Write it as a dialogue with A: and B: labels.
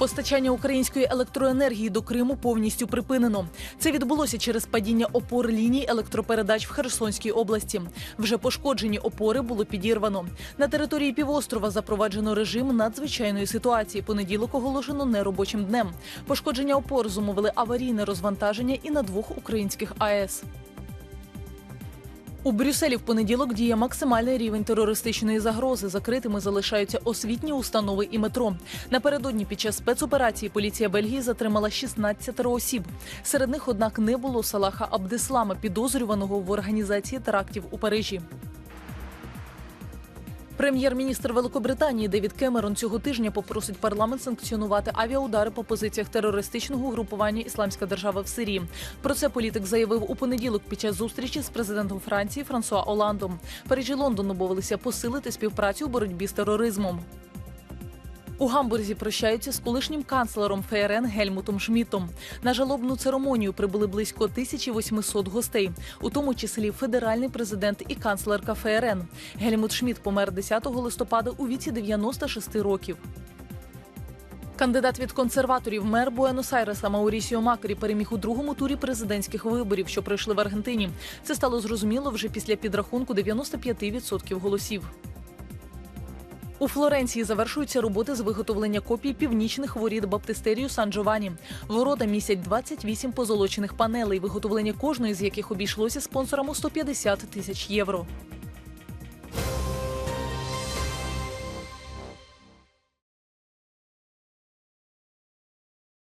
A: Постачання української електроенергії до Криму повністю припинено. Це відбулося через падіння опор ліній електропередач в Херсонській області. Вже пошкоджені опори було підірвано. На території півострова запроваджено режим надзвичайної ситуації. Понеділок оголошено неробочим днем. Пошкодження опор зумовили аварійне розвантаження і на двох українських АЕС. У Брюсселі в понеділок діє максимальний рівень терористичної загрози. Закритими залишаються освітні установи і метро. Напередодні під час спецоперації поліція Бельгії затримала 16 осіб. Серед них, однак, не було Салаха Абдеслама, підозрюваного в організації терактів у Парижі. Прем'єр-міністр Великобританії Девід Кемерон цього тижня попросить парламент санкціонувати авіаудари по позиціях терористичного угрупування Ісламська держава в Сирії. Про це політик заявив у понеділок під час зустрічі з президентом Франції Франсуа Оландом. Париж і Лондон обовилися посилити співпрацю у боротьбі з тероризмом. У Гамбурзі прощаються з колишнім канцлером ФРН Гельмутом Шмітом. На жалобну церемонію прибули близько 1800 гостей, у тому числі федеральний президент і канцлерка ФРН. Гельмут Шміт помер 10 листопада у віці 96 років. Кандидат від консерваторів мер Буенос-Айреса Маурісіо Макрі переміг у другому турі президентських виборів, що пройшли в Аргентині. Це стало зрозуміло вже після підрахунку 95% голосів. У Флоренції завершуються роботи з виготовлення копій північних воріт Баптистерію Сан джовані Ворота містять 28 позолочених панелей, виготовлення кожної з яких обійшлося спонсорам у 150 тисяч євро.